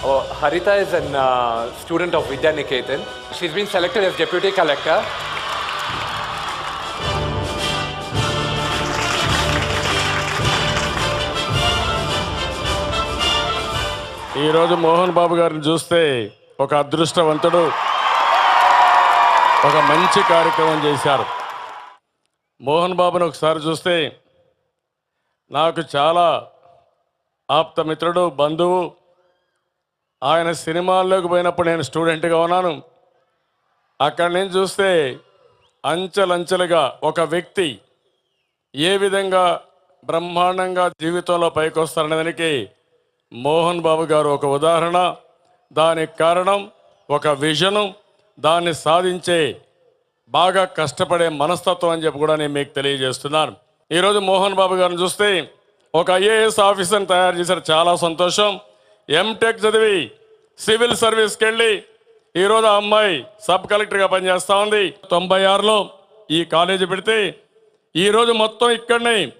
Oh, Harita is a uh, student of Vidya Niketan. She's been selected as deputy collector. ఈరోజు మోహన్ బాబు గారిని చూస్తే ఒక అదృష్టవంతుడు ఒక మంచి కార్యక్రమం చేశారు మోహన్ బాబుని ఒకసారి చూస్తే నాకు చాలా ఆప్తమిత్రుడు బంధువు ఆయన సినిమాల్లోకి పోయినప్పుడు నేను స్టూడెంట్గా ఉన్నాను. అక్కడి నుంచి చూస్తే అంచెలంచెలుగా ఒక వ్యక్తి ఏ విధంగా బ్రహ్మాండంగా జీవితంలో పైకొస్తారనే దానికి మోహన్ బాబు గారు ఒక ఉదాహరణ. దానికి కారణం ఒక విజను దాన్ని సాధించే బాగా కష్టపడే మనస్తత్వం అని చెప్పి కూడా నేను మీకు తెలియజేస్తున్నాను. ఈరోజు మోహన్ బాబు గారిని చూస్తే ఒక ఐఏఎస్ ఆఫీసర్ని తయారు చేశారు. చాలా సంతోషం. ఎంటెక్ చదివి సివిల్ సర్వీస్కి వెళ్ళి ఈరోజు ఆ అమ్మాయి సబ్ కలెక్టర్గా పనిచేస్తూ ఉంది. తొంభై ఆరులో ఈ కాలేజీ పెడితే ఈరోజు మొత్తం ఇక్కడనే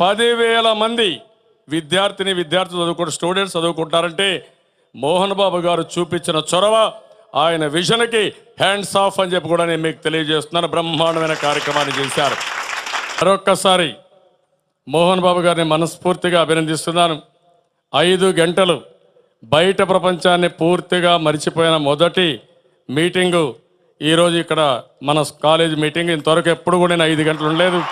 పదివేల మంది విద్యార్థిని విద్యార్థులు చదువుకుంటు స్టూడెంట్స్ చదువుకుంటారంటే మోహన్ బాబు గారు చూపించిన చొరవ ఆయన విజన్కి హ్యాండ్స్ ఆఫ్ అని చెప్పి కూడా నేను మీకు తెలియజేస్తున్నాను. బ్రహ్మాండమైన కార్యక్రమాన్ని చేశారు. మరొక్కసారి మోహన్ బాబు గారిని మనస్ఫూర్తిగా అభినందిస్తున్నాను. ఐదు గంటలు బయట ప్రపంచాన్ని పూర్తిగా మరిచిపోయిన మొదటి మీటింగు ఈరోజు ఇక్కడ మన కాలేజ్ మీటింగ్. ఇంతవరకు ఎప్పుడు కూడా నేను ఐదు గంటలు ఉండలేదు.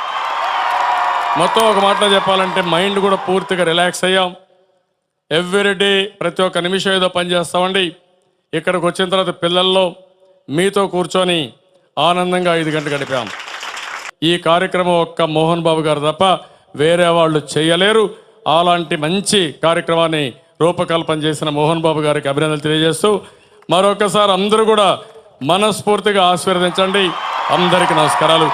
మొత్తం ఒక మాటలో చెప్పాలంటే మైండ్ కూడా పూర్తిగా రిలాక్స్ అయ్యాం. ఎవ్రీడే ప్రతి ఒక్క నిమిషం ఏదో పనిచేస్తామండి ఇక్కడికి వచ్చిన తర్వాత పిల్లల్లో మీతో కూర్చొని ఆనందంగా ఐదు గంటలు గడిపాం. ఈ కార్యక్రమం ఒక్క మోహన్ బాబు గారు తప్ప వేరే వాళ్ళు చేయలేరు. అలాంటి మంచి కార్యక్రమాన్ని రూపకల్పన చేసిన మోహన్ బాబు గారికి అభినందనలు తెలియజేస్తూ మరొకసారి అందరూ కూడా మనస్ఫూర్తిగా ఆశీర్వదించండి. అందరికీ నమస్కారాలు.